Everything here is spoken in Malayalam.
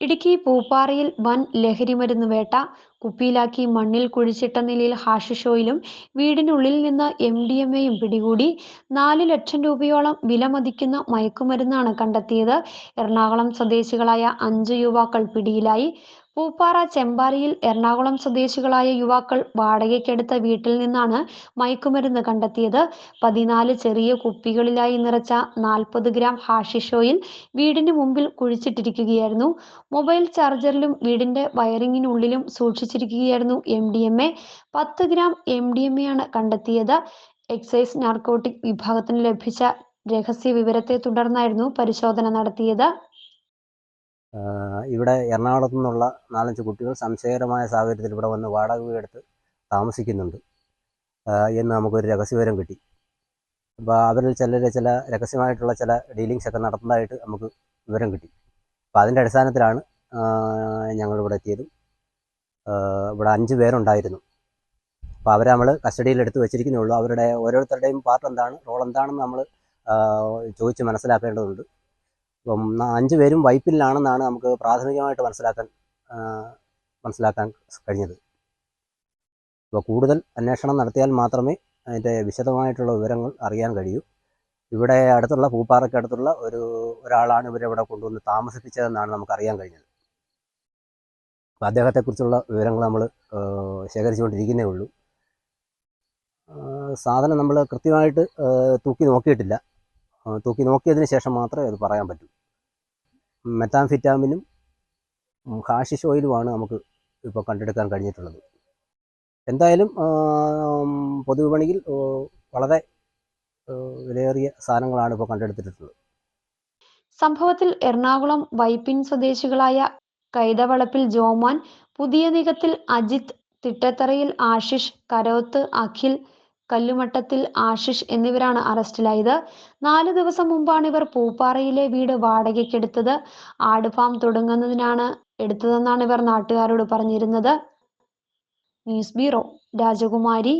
ഇടുക്കി പൂപ്പാറയിൽ വൻ ലഹരിമരുന്ന് വേട്ട കുപ്പിയിലാക്കി മണ്ണിൽ കുഴിച്ചിട്ട നിലയിൽ ഹാഷിഷോയിലും വീടിനുള്ളിൽ നിന്ന് എം ഡി എം എയും പിടികൂടി നാല് ലക്ഷം രൂപയോളം വില മതിക്കുന്ന മയക്കുമരുന്നാണ് കണ്ടെത്തിയത്. എറണാകുളം സ്വദേശികളായ അഞ്ച് യുവാക്കൾ പിടിയിലായി. പൂപ്പാറ ചെമ്പാരിയിൽ എറണാകുളം സ്വദേശികളായ യുവാക്കൾ വാടകയ്ക്കെടുത്ത വീട്ടിൽ നിന്നാണ് മയക്കുമരുന്ന് കണ്ടെത്തിയത്. പതിനാല് ചെറിയ കുപ്പികളിലായി നിറച്ച നാൽപ്പത് ഗ്രാം ഹാഷിഷ് ഓയിൽ വീടിന് മുമ്പിൽ കുഴിച്ചിട്ടിരിക്കുകയായിരുന്നു. മൊബൈൽ ചാർജറിലും വീടിന്റെ വയറിങ്ങിനുള്ളിലും സൂക്ഷിച്ചിരിക്കുകയായിരുന്നു എം ഡി എം എ. പത്ത് gram M D M A ആണ് കണ്ടെത്തിയത്. എക്സൈസ് നാർക്കോട്ടിക് വിഭാഗത്തിന് ലഭിച്ച രഹസ്യ വിവരത്തെ തുടർന്നായിരുന്നു പരിശോധന നടത്തിയത്. ഇവിടെ എറണാകുളത്തു നിന്നുള്ള നാലഞ്ച് കുട്ടികൾ സംശയകരമായ സാഹചര്യത്തിൽ ഇവിടെ വന്ന് വാടക വീടെടുത്ത് താമസിക്കുന്നുണ്ട്. എന്ന് നമുക്കൊരു രഹസ്യവിവരം കിട്ടി. അപ്പോൾ അവരിൽ ചിലർ ചില രഹസ്യമായിട്ടുള്ള ചില ഡീലിങ്സ് ഒക്കെ നടത്തുന്നതായിട്ട് നമുക്ക് വിവരം കിട്ടി. അപ്പോൾ അതിന്റെ അടിസ്ഥാനത്തിലാണ് ഞങ്ങളിവിടെ എത്തിയതും. ഇവിടെ അഞ്ച് പേരുണ്ടായിരുന്നു. അപ്പോൾ അവരെ നമ്മൾ കസ്റ്റഡിയിൽ എടുത്ത് വെച്ചിരിക്കുന്നേ ഉള്ളൂ. അവരുടെ ഓരോരുത്തരുടെയും പാർട്ട് എന്താണ് റോൾ എന്താണെന്ന് നമ്മൾ ചോദിച്ച് മനസ്സിലാക്കേണ്ടതുണ്ട്. അപ്പം ന- അഞ്ച് പേരും വൈപ്പിലാണെന്നാണ് നമുക്ക് പ്രാഥമികമായിട്ട് മനസ്സിലാക്കാൻ മനസ്സിലാക്കാൻ കഴിഞ്ഞത്. അപ്പോൾ കൂടുതൽ അന്വേഷണം നടത്തിയാൽ മാത്രമേ അതിന്റെ വിശദമായിട്ടുള്ള വിവരങ്ങൾ അറിയാൻ കഴിയൂ. ഇവിടെ അടുത്തുള്ള പൂപ്പാറയ്ക്ക് അടുത്തുള്ള ഒരു ഒരാളാണ് ഇവരെ ഇവിടെ കൊണ്ടുവന്ന് താമസിപ്പിച്ചതെന്നാണ് നമുക്ക് അറിയാൻ കഴിഞ്ഞത്. അപ്പോൾ അദ്ദേഹത്തെക്കുറിച്ചുള്ള വിവരങ്ങൾ നമ്മൾ ശേഖരിച്ചുകൊണ്ടിരിക്കുന്നേ ഉള്ളൂ. സാധനം നമ്മൾ കൃത്യമായിട്ട് തൂക്കി നോക്കിയിട്ടില്ല. തൂക്കി നോക്കിയതിന് ശേഷം മാത്രമേ അത് പറയാൻ പറ്റൂ. മെത്താംഫിറ്റാമിനും ഹാഷിഷ് ഓയിലുമാണ് നമുക്ക് ഇപ്പോൾ കണ്ടെടുക്കാൻ കഴിഞ്ഞിട്ടുള്ളത്. എന്തായാലും പൊതുവിപണിയിൽ വളരെ വിലയേറിയ സാധനങ്ങളാണ് ഇപ്പോൾ കണ്ടെടുത്തിട്ടുള്ളത്. സംഭവത്തിൽ എറണാകുളം വൈപ്പിൻ സ്വദേശികളായ കൈതവളപ്പിൽ ജോമാൻ പുതിയ നികത്തിൽ അജിത് തിട്ടത്തറയിൽ ആഷിഷ് കരോത്ത് അഖിൽ കല്ലുമട്ടത്തിൽ ആഷിഷ് എന്നിവരാണ് അറസ്റ്റിലായത്. നാല് ദിവസം മുമ്പാണ് ഇവർ പൂപ്പാറയിലെ വീട് വാടകയ്ക്കെടുത്തത്. ആട് ഫാം തുടങ്ങുന്നതിനാണ് എടുത്തതെന്നാണ് ഇവർ നാട്ടുകാരോട് പറഞ്ഞിരുന്നത്. ന്യൂസ് ബ്യൂറോ രാജകുമാരി.